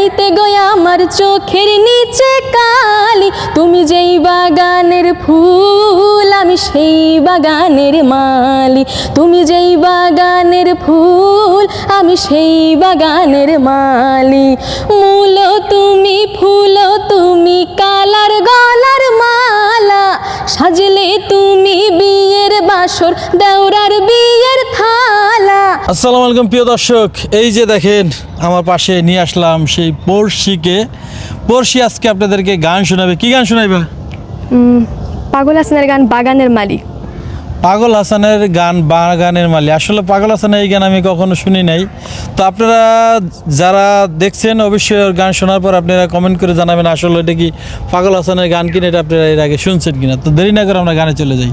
ফুটাইতে গয়া আমার চোখের নিচে কালি, তুমি যেই বাগানের ফুল, আমি সেই বাগানের মালি। তুমি যেই বাগানের ফুল, আমি সেই বাগানের মালি। মূল তুমি, ফুল তুমি, কালার গলার মালা। সাজলে তুমি বিয়ের বাসর, দেওরার থালা আসসালামু আলাইকুম প্রিয় দর্শক। এই যে দেখেন আমার পাশে নিয়ে আসলাম সেই পড়শিকে। পড়শি আজকে আপনাদেরকে গান শোনাবে। কি গান শোনাইবা? পাগল হাসানের গান বাগানের মালি পাগল হাসানের গান বাগানের মালি আসলে পাগল হাসানের এই গান আমি কখনো শুনি নাই। তো আপনারা যারা দেখছেন অবশ্যই ওর গান শোনার পর আপনারা কমেন্ট করে জানাবেন আসলে এটা কি পাগল হাসানের গান কিনা এটা আপনারা এর আগে শুনছেন কিনা। তো দেরি না করে আমরা গানে চলে যাই।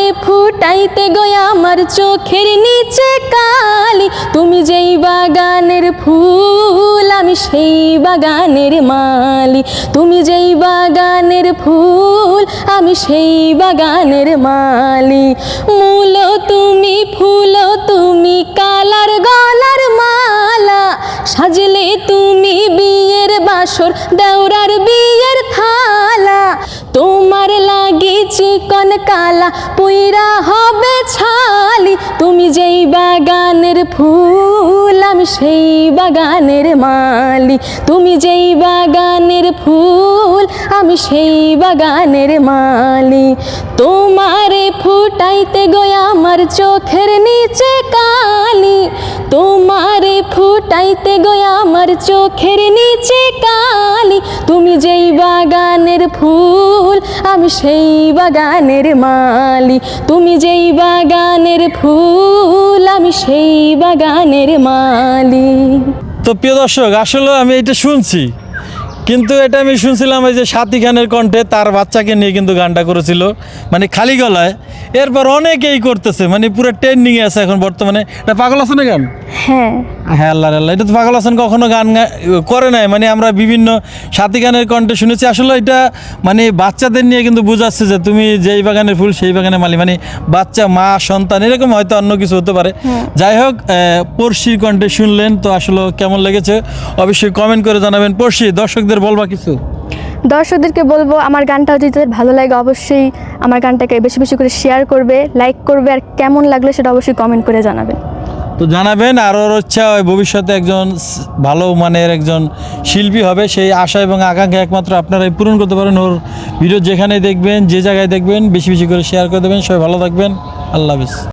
ফুটাইতে গয়া আমার চোখের নিচে কালি। তুমি যেই বাগানের ফুল, আমি সেই বাগানের মালি। তুমি যেই বাগানের ফুল, আমি সেই বাগানের মালি। মূল তুমি, ফুল তুমি, কালার গলার মালা। সাজলে তুমি বিয়ের বাসর, দেওরার বিয়ের থালা। তোমার লাগে চিকন কালা পুইরা হবে ছালি, তুমি যেই বাগানের ফুল, আমি সেই বাগানের মালি। তুমি যেই বাগানের ফুল, আমি সেই বাগানের মালি। তোমারে ফুটাইতে গয়া আমার চোখের নিচে কালি, তোমারে ফুটাইতে গয়া আমার চোখের নিচে কালি। তুমি যেই বাগানের ফুল, আমি সেই বাগানের মালি। তুমি যেই বাগানের ফুল, আমি সেই বাগানের মালি। তো প্রিয় দর্শক, আসলে আমি এটা শুনছি। কিন্তু এটা আমি শুনছিলাম এই যে সাথী খানের কণ্ঠে তার বাচ্চাকে নিয়ে কিন্তু গানটা করেছিল মানে খালি গলায়। এরপর অনেকেই করতেছে মানে পুরো ট্রেন্ডিংয়ে আছে এখন বর্তমানে। এটা পাগল না গান হ্যাঁ। হ্যাঁ আল্লাহ আল্লাহ এটা তো পাগল হাসান কখনো গান করে নাই। মানে আমরা বিভিন্ন সাথী গানের কণ্ঠে শুনেছি আসলে এটা মানে বাচ্চাদের নিয়ে কিন্তু বোঝাচ্ছে যে তুমি যেই বাগানের ফুল সেই বাগানের মালি মানে বাচ্চা মা সন্তান এরকম হয়তো অন্য কিছু হতে পারে। যাই হোক পড়শির কণ্ঠে শুনলেন তো আসলে কেমন লেগেছে? অবশ্যই কমেন্ট করে জানাবেন। পড়শি দর্শকদের বলবা কিছু? দর্শকদেরকে বলব আমার গানটা যদি তাদের ভালো লাগে অবশ্যই আমার গানটাকে বেশি বেশি করে শেয়ার করবে লাইক করবে আর কেমন লাগল সেটা অবশ্যই কমেন্ট করে জানাবেন তো জানাবেন আর ওর ইচ্ছা হয় ভবিষ্যতে একজন ভালো মানের একজন শিল্পী হবে সেই আশা এবং আকাঙ্ক্ষা একমাত্র আপনারাই পূরণ করতে পারেন ওর ভিডিও যেখানে দেখবেন যে জায়গায় দেখবেন বেশি বেশি করে শেয়ার করে দেবেন। সবাই ভালো থাকবেন। আল্লাহ হাফিজ।